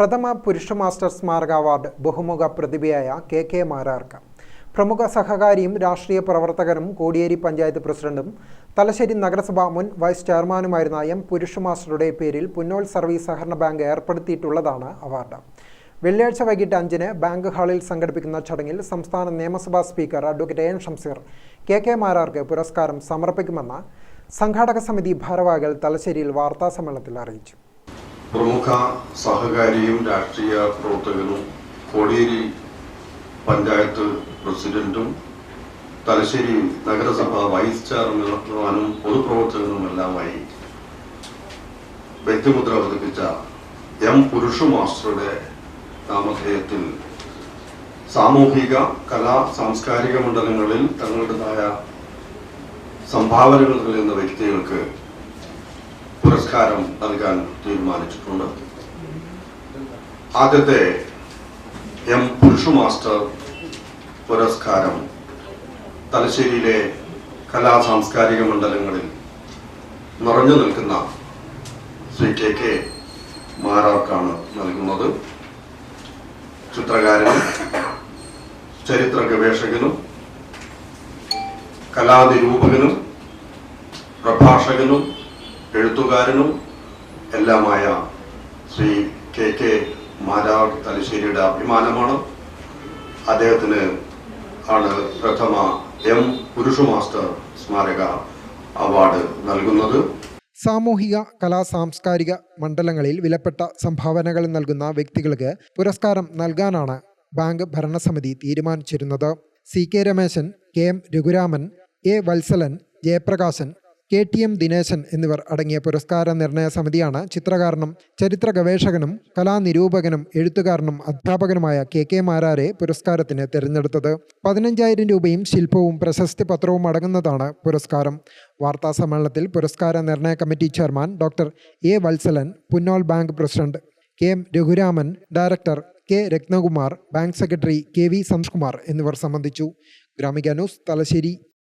പ്രഥമ പുരുഷ മാസ്റ്റർ സ്മാരക അവാർഡ് ബഹുമുഖ പ്രതിഭയായ കെ കെ മാരാർക്ക്. പ്രമുഖ സഹകാരിയും രാഷ്ട്രീയ പ്രവർത്തകനും കോടിയേരി പഞ്ചായത്ത് പ്രസിഡന്റും തലശ്ശേരി നഗരസഭ മുൻ വൈസ് ചെയർമാനുമായിരുന്ന എം പുരുഷ മാസ്റ്ററുടെ പേരിൽ പുന്നോൾ സർവീസ് സഹകരണ ബാങ്ക് ഏർപ്പെടുത്തിയിട്ടുള്ളതാണ് അവാർഡ്. വെള്ളിയാഴ്ച വൈകിട്ട് അഞ്ചിന് ബാങ്ക് ഹാളിൽ സംഘടിപ്പിക്കുന്ന ചടങ്ങിൽ സംസ്ഥാന നിയമസഭാ speaker advocate N Shamseer K K മാരാർക്ക് പുരസ്കാരം സമർപ്പിക്കുമെന്ന് സംഘാടക സമിതി ഭാരവാഹികൾ തലശ്ശേരിയിൽ വാർത്താസമ്മേളനത്തിൽ അറിയിച്ചു. പ്രമുഖ സഹകാരിയും രാഷ്ട്രീയ പ്രവർത്തകനും കോടിയേരി പഞ്ചായത്ത് പ്രസിഡന്റും തലശ്ശേരി നഗരസഭ വൈസ് ചെയർമാനും പൊതുപ്രവർത്തകനുമെല്ലാമായി വ്യക്തിമുദ്ര പതിപ്പിച്ച എം പുരുഷ മാസ്റ്ററുടെ നാമധേയത്തിൽ സാമൂഹിക കലാ സാംസ്കാരിക മണ്ഡലങ്ങളിൽ തങ്ങളുടേതായ സംഭാവനകൾ നൽകുന്ന വ്യക്തികൾക്ക് പുരസ്കാരം നൽകാൻ തീരുമാനിച്ചിട്ടുണ്ട്. ആദ്യത്തെ എം പുരുഷു മാസ്റ്റർ പുരസ്കാരം തലശ്ശേരിയിലെ കലാ സാംസ്കാരിക മണ്ഡലങ്ങളിൽ നിറഞ്ഞു നിൽക്കുന്ന ശ്രീ കെ കെ മാരാർക്കാണ് നൽകുന്നത്. ചിത്രകാരനും ചരിത്ര ഗവേഷകനും കലാനിരൂപകനും പ്രഭാഷകനും എഴുത്തുകാരനും എല്ലാമായ ശ്രീ കെ കെ മാരാർ തലശ്ശേരിയുടെ അഭിമാനമാണ്. അദ്ദേഹത്തിന് ആണ് പ്രഥമ എം പുരുഷ മാസ്റ്റർ സ്മാരക അവാർഡ് നൽകുന്നത്. സാമൂഹിക കലാ സാംസ്കാരിക മണ്ഡലങ്ങളിൽ വിലപ്പെട്ട സംഭാവനകൾ നൽകുന്ന വ്യക്തികൾക്ക് പുരസ്കാരം നൽകാനാണ് ബാങ്ക് ഭരണസമിതി തീരുമാനിച്ചിരുന്നത്. C K Rameshan K M Raghuraman A Valsalan Jayaprakashan K T M Dineshan എന്നിവർ അടങ്ങിയ പുരസ്കാര നിർണയ സമിതിയാണ് ചിത്രകാരനും ചരിത്ര ഗവേഷകനും കലാനിരൂപകനും എഴുത്തുകാരനും അധ്യാപകനുമായ കെ കെ മാരാരെ പുരസ്കാരത്തിന് തിരഞ്ഞെടുത്തത്. പതിനഞ്ചായിരം രൂപയും ശില്പവും പ്രശസ്തി പത്രവും അടങ്ങുന്നതാണ് പുരസ്കാരം. വാർത്താ സമ്മേളനത്തിൽ പുരസ്കാര നിർണയ committee chairman doctor A. Valsalan Punnol bank president K. M. Raghuraman director K. Ratnakumar bank secretary K. V. Samskumar എന്നിവർ സംബന്ധിച്ചു. ഗ്രാമിക ന്യൂസ് തലശ്ശേരി.